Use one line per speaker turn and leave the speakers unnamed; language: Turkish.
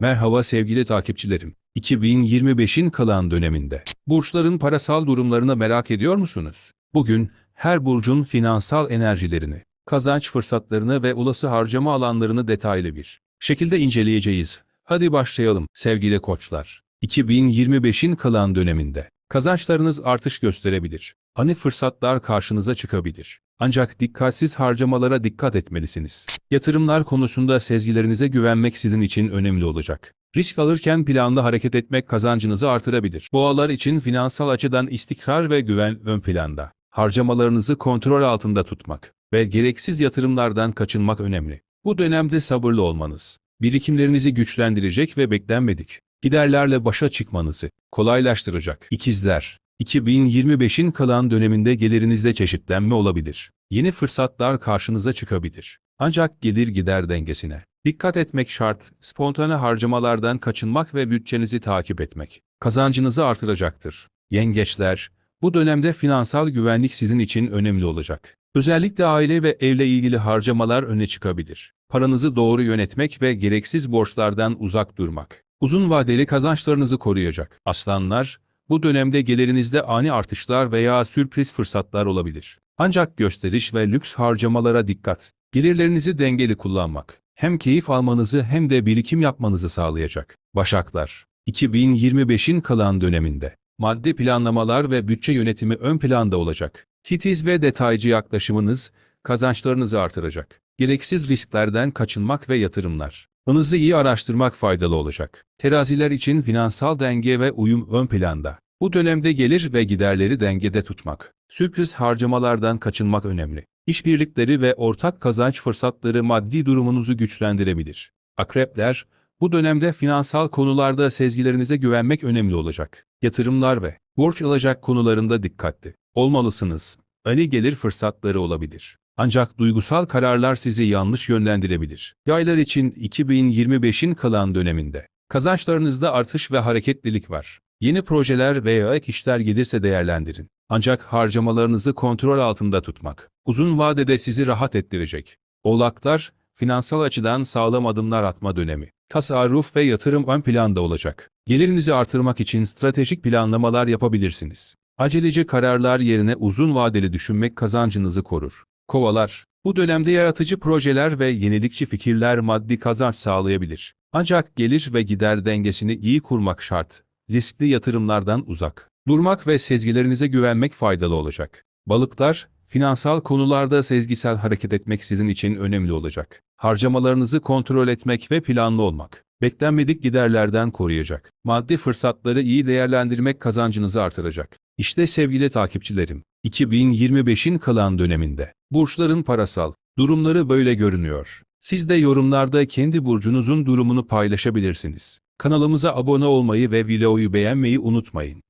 Merhaba sevgili takipçilerim. 2025'in kalan döneminde burçların parasal durumlarını merak ediyor musunuz? Bugün her burcun finansal enerjilerini, kazanç fırsatlarını ve olası harcama alanlarını detaylı bir şekilde inceleyeceğiz. Hadi başlayalım sevgili koçlar. 2025'in kalan döneminde kazançlarınız artış gösterebilir. Ani fırsatlar karşınıza çıkabilir. Ancak dikkatsiz harcamalara dikkat etmelisiniz. Yatırımlar konusunda sezgilerinize güvenmek sizin için önemli olacak. Risk alırken planlı hareket etmek kazancınızı artırabilir. Boğalar için finansal açıdan istikrar ve güven ön planda. Harcamalarınızı kontrol altında tutmak ve gereksiz yatırımlardan kaçınmak önemli. Bu dönemde sabırlı olmanız, birikimlerinizi güçlendirecek ve beklenmedik giderlerle başa çıkmanızı kolaylaştıracak. İkizler, 2025'in kalan döneminde gelirinizde çeşitlenme olabilir. Yeni fırsatlar karşınıza çıkabilir. Ancak gelir gider dengesine dikkat etmek şart, spontane harcamalardan kaçınmak ve bütçenizi takip etmek kazancınızı artıracaktır. Yengeçler, bu dönemde finansal güvenlik sizin için önemli olacak. Özellikle aile ve evle ilgili harcamalar öne çıkabilir. Paranızı doğru yönetmek ve gereksiz borçlardan uzak durmak uzun vadeli kazançlarınızı koruyacak. Aslanlar, bu dönemde gelirinizde ani artışlar veya sürpriz fırsatlar olabilir. Ancak gösteriş ve lüks harcamalara dikkat. Gelirlerinizi dengeli kullanmak hem keyif almanızı hem de birikim yapmanızı sağlayacak. Başaklar, 2025'in kalan döneminde maddi planlamalar ve bütçe yönetimi ön planda olacak. Titiz ve detaycı yaklaşımınız kazançlarınızı artıracak. Gereksiz risklerden kaçınmak ve yatırımlar. Hınızı iyi araştırmak faydalı olacak. Teraziler için finansal denge ve uyum ön planda. Bu dönemde gelir ve giderleri dengede tutmak. Sürpriz harcamalardan kaçınmak önemli. İşbirlikleri ve ortak kazanç fırsatları maddi durumunuzu güçlendirebilir. Akrepler, bu dönemde finansal konularda sezgilerinize güvenmek önemli olacak. Yatırımlar ve borç alacak konularında dikkatli olmalısınız. Ani gelir fırsatları olabilir. Ancak duygusal kararlar sizi yanlış yönlendirebilir. Yaylar için 2025'in kalan döneminde kazançlarınızda artış ve hareketlilik var. Yeni projeler veya ek işler gelirse değerlendirin. Ancak harcamalarınızı kontrol altında tutmak uzun vadede sizi rahat ettirecek. Oğlaklar, finansal açıdan sağlam adımlar atma dönemi. Tasarruf ve yatırım ön planda olacak. Gelirinizi artırmak için stratejik planlamalar yapabilirsiniz. Aceleci kararlar yerine uzun vadeli düşünmek kazancınızı korur. Kovalar, bu dönemde yaratıcı projeler ve yenilikçi fikirler maddi kazanç sağlayabilir. Ancak gelir ve gider dengesini iyi kurmak şart. Riskli yatırımlardan uzak. Durmak ve sezgilerinize güvenmek faydalı olacak. Balıklar, finansal konularda sezgisel hareket etmek sizin için önemli olacak. Harcamalarınızı kontrol etmek ve planlı olmak, beklenmedik giderlerden koruyacak. Maddi fırsatları iyi değerlendirmek kazancınızı artıracak. İşte sevgili takipçilerim, 2025'in kalan döneminde burçların parasal durumları böyle görünüyor. Siz de yorumlarda kendi burcunuzun durumunu paylaşabilirsiniz. Kanalımıza abone olmayı ve videoyu beğenmeyi unutmayın.